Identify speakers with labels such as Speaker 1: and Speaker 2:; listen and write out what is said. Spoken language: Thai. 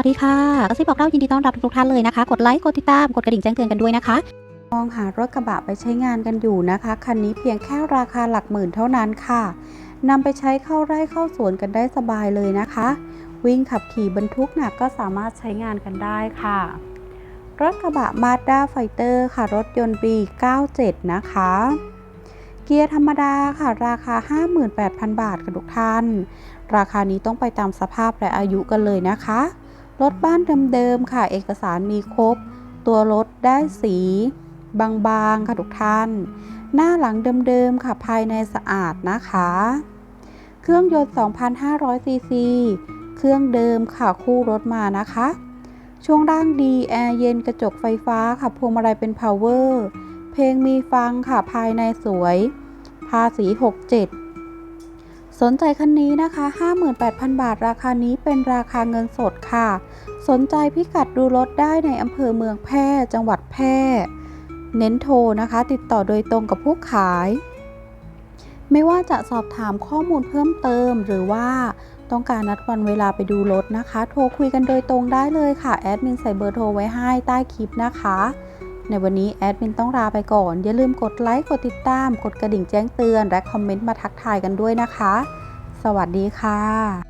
Speaker 1: วัสดีค่ะกระซิบบอกเล่ายินดีต้อนรับทุกท่านเลยนะคะ กดไลค์ กดติดตาม กดกระดิ่งแจ้งเตือนกันด้วยนะคะ
Speaker 2: มองหารถกระบะไปใช้งานกันอยู่นะคะ คันนี้เพียงแค่ราคาหลักหมื่นเท่านั้นค่ะนำไปใช้เข้าไร่เข้าสวนกันได้สบายเลยนะคะ วิ่งขับขี่บรรทุกหนักก็สามารถใช้งานกันได้ค่ะ รถกระบะ Mazda Fighter ค่ะ รถยนต์ปี 97 นะคะ เกียร์ธรรมดาค่ะราคา 58,000 บาทค่ะทุกท่าน ราคานี้ต้องไปตามสภาพและอายุกันเลยนะคะ รถบ้านเดิมๆค่ะ เอกสารมีครบ ตัวรถได้สี บางๆค่ะทุกท่าน หน้าหลังเดิมๆค่ะภายในสะอาดนะคะ เครื่องยนต์ 2,500 ซีซี เครื่องเดิมค่ะคู่รถมานะคะ ช่วงล่างดี แอร์เย็นกระจกไฟฟ้าค่ะพวงมาลัยเป็น power เพลงมีฟังค่ะภายในสวย ภาษี 67 สนใจคันนี้นะคะ 58,000 บาท ราคานี้เป็นราคาเงินสดค่ะ สนใจพิกัดดูรถได้ในอำเภอเมืองแพร่ จังหวัดแพร่ เน้นโทรนะคะ ติดต่อโดยตรงกับผู้ขาย ไม่ว่าจะสอบถามข้อมูลเพิ่มเติมหรือว่าต้องการนัดวันเวลาไปดูรถนะคะ โทรคุยกันโดยตรงได้เลยค่ะ แอดมินใส่เบอร์โทรไว้ให้ใต้คลิปนะคะ ในวันนี้แอดมินต้องลาไปก่อน อย่าลืมกดไลค์ กดติดตาม กดกระดิ่งแจ้งเตือน และคอมเมนต์มาทักทายกันด้วยนะคะ สวัสดีค่ะ